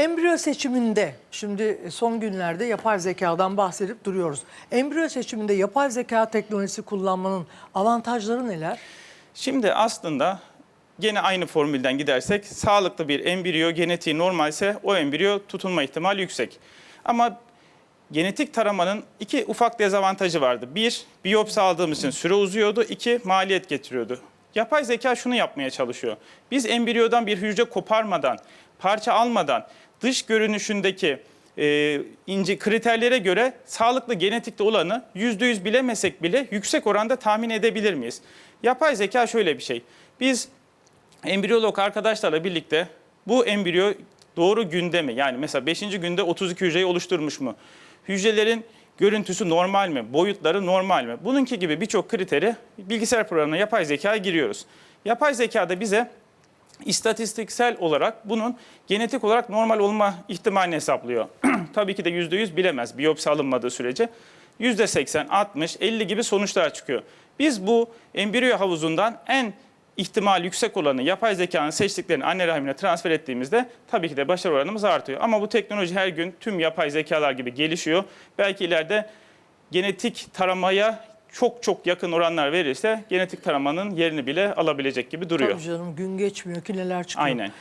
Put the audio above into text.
Embriyo seçiminde, şimdi son günlerde yapay zekadan bahsedip duruyoruz. Embriyo seçiminde yapay zeka teknolojisi kullanmanın avantajları neler? Şimdi aslında gene aynı formülden gidersek sağlıklı bir embriyo genetiği normalse o embriyo tutunma ihtimali yüksek. Ama genetik taramanın iki ufak dezavantajı vardı. Bir, biyopsi aldığımız için süre uzuyordu. İki, maliyet getiriyordu. Yapay zeka şunu yapmaya çalışıyor. Biz embriyodan bir hücre koparmadan, parça almadan dış görünüşündeki e, ince kriterlere göre sağlıklı genetikte olanı %100 bilemesek bile yüksek oranda tahmin edebilir miyiz? Yapay zeka şöyle bir şey. Biz embriyolog arkadaşlarla birlikte bu embriyo doğru günde mi? Yani mesela 5. günde 32 hücreyi oluşturmuş mu? Hücrelerin görüntüsü normal mi? Boyutları normal mi? Bununki gibi birçok kriteri bilgisayar programına yapay zekaya giriyoruz. Yapay zekada bize istatistiksel olarak bunun genetik olarak normal olma ihtimalini hesaplıyor. Tabii ki de %100 bilemez biyopsi alınmadığı sürece. %80, 60, 50 gibi sonuçlar çıkıyor. Biz bu embriyo havuzundan en ihtimal yüksek olanı yapay zekanın seçtiklerini anne rahmine transfer ettiğimizde tabii ki de başarı oranımız artıyor. Ama bu teknoloji her gün tüm yapay zekalar gibi gelişiyor. Belki ileride genetik taramaya çok çok yakın oranlar verirse genetik taramanın yerini bile alabilecek gibi duruyor. Tabii canım gün geçmiyor ki neler çıkıyor. Aynen.